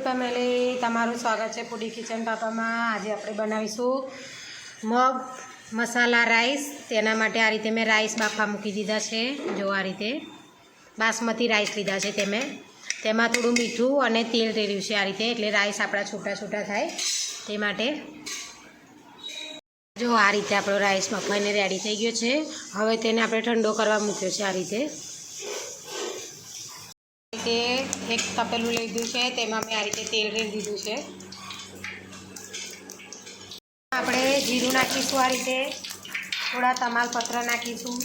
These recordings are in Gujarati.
ફેમિલી, તમારું સ્વાગત છે પુડી કિચન પાપામાં. આજે આપણે બનાવીશું મગ, મસાલા, રાઈસ. તેના માટે આ રીતે મેં રાઈસ બાફા મૂકી દીધા છે. જો આ રીતે બાસમતી રાઈસ લીધા છે તે મેં. તેમાં થોડું મીઠું અને તેલ રેડ્યું છે આ રીતે, એટલે રાઈસ આપણા છૂટા છૂટા થાય તે માટે. જો આ રીતે આપણો રાઈસ બફાઈને રેડી થઈ ગયો છે. હવે તેને આપણે ઠંડો કરવા મૂક્યો છે આ રીતે. રીતે એક તપેલું લીધું છે, તેમાં મેં આ રીતે તેલ રેડી દીધું છે. આપણે જીરું નાખીશું આ રીતે, થોડા તમાલપત્ર નાખીશું.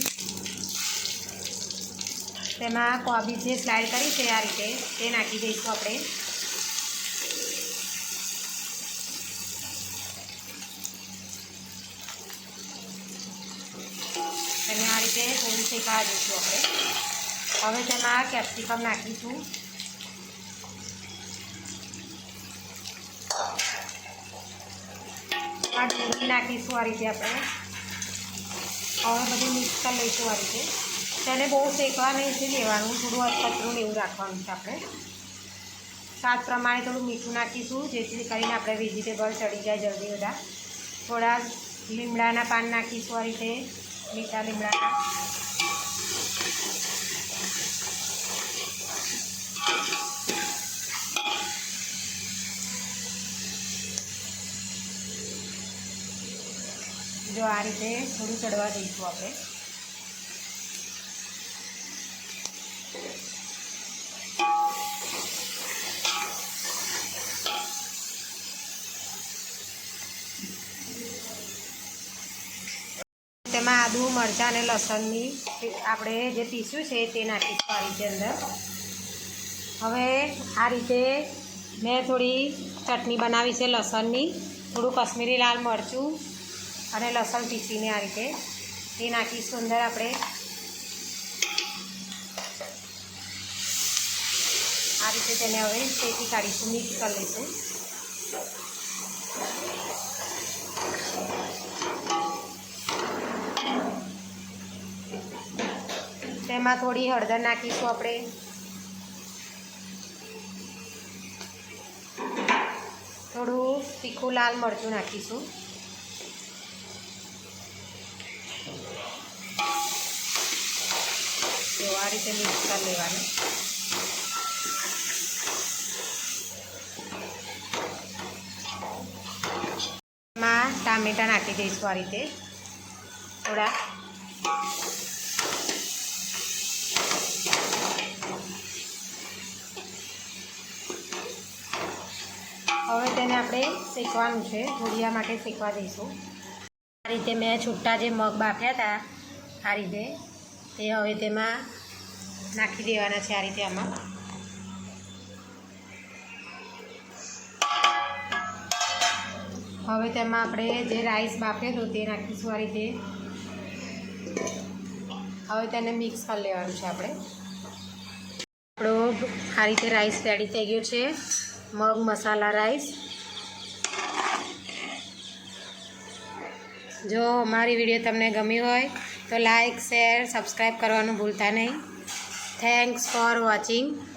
તેમાં કોબીજ જે સ્લાઇડ કરી છે આ રીતે, તે નાખી દઈશું આપણે. અને આ રીતે થોડું શેકા દઈશું આપણે. હવે તેમાં કેપ્સિકમ નાખીશું. આ ડુંગળી નાખીશું આ રીતે આપણે. હવે બધું મિક્સ કરી લઈશું આ રીતે. તેને બહુ શેકવા નહીં લેવાનું. થોડું અધકચરું ને એવું રાખવાનું છે આપણે. સ્વાદ પ્રમાણે થોડું મીઠું નાખીશું, જેથી કરીને આપણે વેજીટેબલ ચડી જાય જલ્દી બધા. થોડા લીમડાના પાન નાખીશું આ રીતે. મીઠા લીમડાના. જો આ રીતે થોડું ચડવા દઈશું આપણે. તેમાં આદુ, મરચાં અને લસણની આપણે જે પીસ્યું છે તે નાખીશું આ રીતે અંદર. હવે આ રીતે મેં થોડી ચટણી બનાવી છે લસણની. થોડું કશ્મીરી લાલ મરચું અને લસણ પીસીને આ રીતે. એ નાખીશું અંદર આપણે. આ રીતે તેને હવે શેકી કાઢીશું, મિક્સ કરી લઈશું. તેમાં થોડી હળદર નાખીશું આપણે. થોડું તીખું લાલ મરચું નાખીશું. આ રીતે મિક્સ કરી લેવાનું એમાં ટામેટાં નાખી દઈશું આ રીતે થોડા હવે તેને આપણે શેકવાનું છે. ઘોડિયા માટે શેકવા દઈશું આ રીતે મેં છૂટા જે મગ બાફ્યા હતા, આ રીતે તે હવે તેમાં નાખી દેવાના છે આ રીતે આમાં. હવે તેમાં આપણે જે રાઈસ હતો તે નાખીશું આ રીતે. હવે તેને મિક્સ કરી લેવાનું છે આપણે. આપણો આ રીતે રાઈસ રેડી થઈ ગયો છે. મગ મસાલા રાઈસ જો અમારી વીડિયો તમને ગમી હોય તો લાઈક શેર સબસ્ક્રાઈબ કરવાનું ભૂલતા નહીં. thanks for watching.